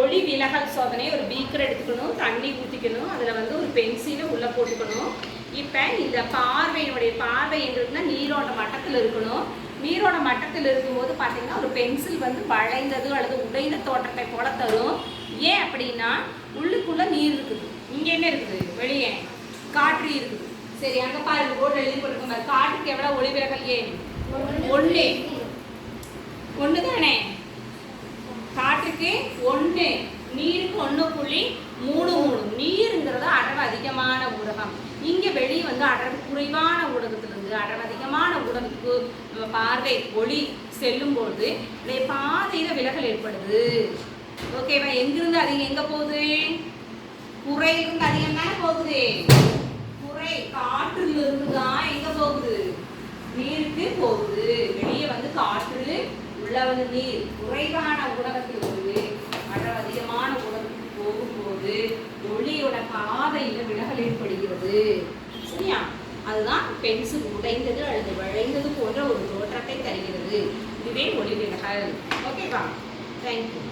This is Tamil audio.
ஒளி விலகல் சோதனை ஒரு பீக்கர் எடுத்துக்கணும் தண்ணி ஊற்றிக்கணும் அதில் வந்து ஒரு பென்சிலை உள்ளே போட்டுக்கணும். இப்போ இந்த பார்வையினுடைய பார்வை என்றதுனா நீரோட மட்டத்தில் இருக்கணும். நீரோட மட்டத்தில் இருக்கும்போது பார்த்தீங்கன்னா ஒரு பென்சில் வந்து வளைந்தது அல்லது உடைந்த தோற்றத்தை போல தரும். ஏன் அப்படின்னா உள்ளுக்குள்ளே நீர் இருக்குது. இங்கே என்ன இருக்குது? வெளியே. காற்று இருக்குது. சரி அங்கே பாருங்க போர்டு எழுதி போட்டுருக்க மாதிரி. காற்றுக்கு எவ்வளோ ஒளி விலகல் ஏன்? ஒன்று ஒன்று தானே காற்றுக்கு ஒன்று நீருக்கு ஒன்று புள்ளி மூணு மூணு. நீருங்கிறது அடர்வு அதிகமான ஊடகம் இங்கே வெளியே வந்து அடர்வு குறைவான ஊடகத்திலிருந்து அளவு அதிகமான ஊடகத்துக்கு நம்ம பார்வை ஒளி செல்லும்போது இந்த பாதையில் விலகல் ஏற்படுது. ஓகேவா எங்கிருந்து அதிகம் எங்கே போகுது? குறையிலிருந்து அதிகம் தானே போகுது. குறை காற்றிலிருந்து தான் எங்கே போகுது? நீருக்கு போகுது. வெளியே வந்து காற்று உள்ள வந்து நீர். குறைவான ஊடகத்தில் வந்து அளவு அதிகமான ஊடகத்துக்கு போகும்போது ஒளியோட பாதையில விலகல் ஏற்படுகிறது. சரியா? அதுதான் பென்சில் உடைந்தது அல்லது வளைந்தது போன்ற ஒரு தோற்றத்தை தருகிறது. இதுவே ஒளி விலகல் ஓகேவா தேங்க்யூ